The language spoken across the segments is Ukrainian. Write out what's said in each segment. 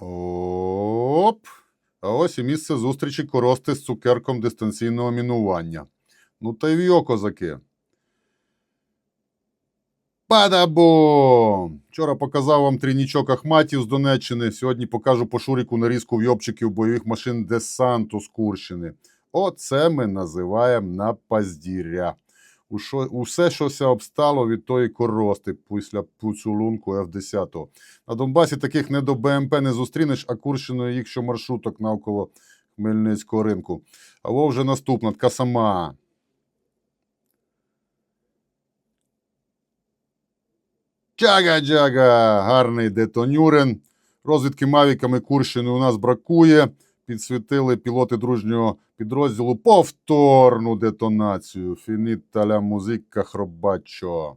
Оп. А ось і місце зустрічі корости з цукерком дистанційного мінування. Ну та й вйо, козаки. Падабум! Вчора показав вам трійнічок Ахматів з Донеччини. Сьогодні покажу по шуріку нарізку вйобчиків бойових машин десанту з Курщини. Оце ми називаємо напаздіря. Ушо- Усе, що ся обстало від тої корости після поцілунку F-10. На Донбасі таких не до БМП не зустрінеш, а Курщиною їх що маршруток навколо Хмельницького ринку. А во вже наступна, така сама. Джага-джага, гарний детонюрен. Розвідки мавіками Курщини у нас бракує. Підсвітили пілоти дружнього підрозділу повторну детонацію. Фініта ля музика хробачо.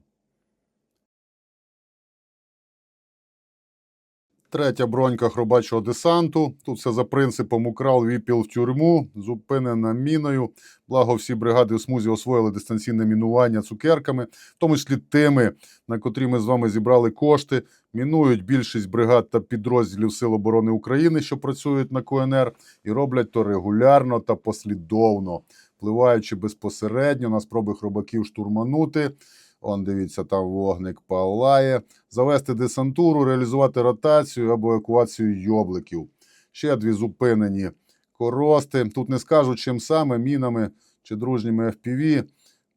Третя бронька хробачого десанту. Тут все за принципом украл віпіл в тюрму, зупинена міною. Благо всі бригади у смузі освоїли дистанційне мінування цукерками, в тому числі тими, на котрі ми з вами зібрали кошти. Мінують більшість бригад та підрозділів Сил оборони України, що працюють на КНР, і роблять то регулярно та послідовно, впливаючи безпосередньо на спроби хробаків штурманути. Он дивіться, там вогник палає, завести десантуру, реалізувати ротацію або евакуацію йобликів. Ще дві зупинені корости. Тут не скажу, чим саме мінами чи дружніми FPV.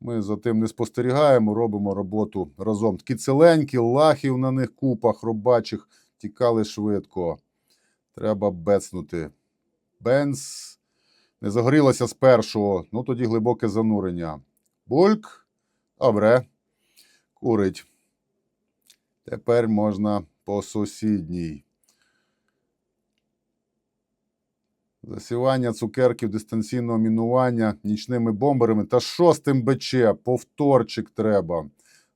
Ми за тим не спостерігаємо, робимо роботу разом. Такі ціленькі, лахів на них купах робачих тікали швидко. Треба бецнути. Бенз не загорілася з першого, ну тоді глибоке занурення. Бульк. Добре. Курить. Тепер можна по сусідній. Засівання цукерків дистанційного мінування нічними бомберами та шостим БЧ. Повторчик треба.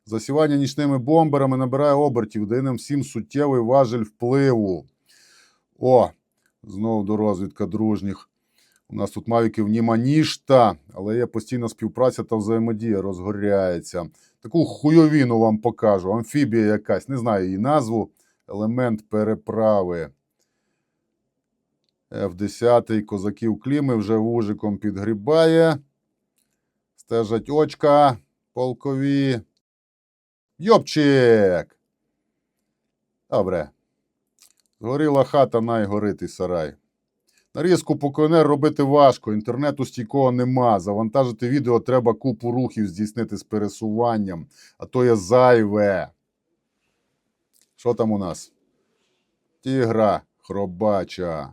Засівання нічними бомберами набирає обертів, дає нам всім суттєвий важель впливу. О, знову до розвідка дружніх. У нас тут мавіків німа ніжта, але є постійна співпраця та взаємодія розгоряється. Таку хуйовіну вам покажу. Амфібія якась, не знаю її назву. Елемент переправи. F10 козаків кліми вже вужиком підгрібає. Стежать очка полкові. Йопчик! Добре. Згоріла хата, найгоритий сарай. Нарізку по КНР робити важко, інтернету стійкого нема. Завантажити відео треба купу рухів здійснити з пересуванням, а то є зайве. Що там у нас? Тігра хробача.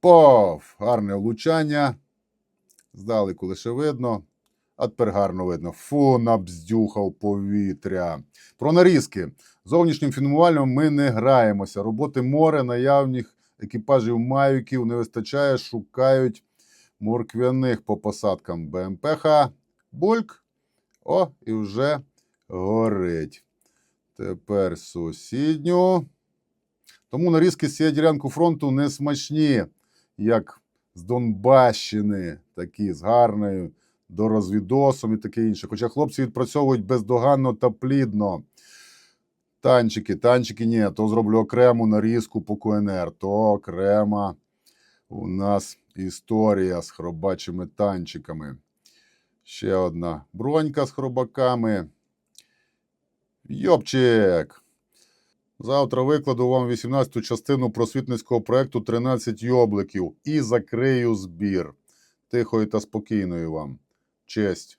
Пов! Гарне влучання. Здалеку лише видно. А тепер гарно видно. Фу, набздюхав повітря. Про нарізки. Зовнішнім фільмувальним ми не граємося. Роботи море, наявних екіпажів мавіків не вистачає, шукають морквяних по посадкам БМПХ. Бульк. О, і вже горить. Тепер сусідню. Тому нарізки з цієї ділянки фронту не смачні, як з Донбащини, такі з гарною дорозвідосом і таке інше. Хоча хлопці відпрацьовують бездоганно та плідно. Танчики, танчики ні, то зроблю окрему нарізку по КНР, то окрема у нас історія з хробачими танчиками. Ще одна бронька з хробаками. Йопчик! Завтра викладу вам 18-ту частину просвітницького проекту 13 йобликів і закрию збір. Тихої та спокійної вам. Честь!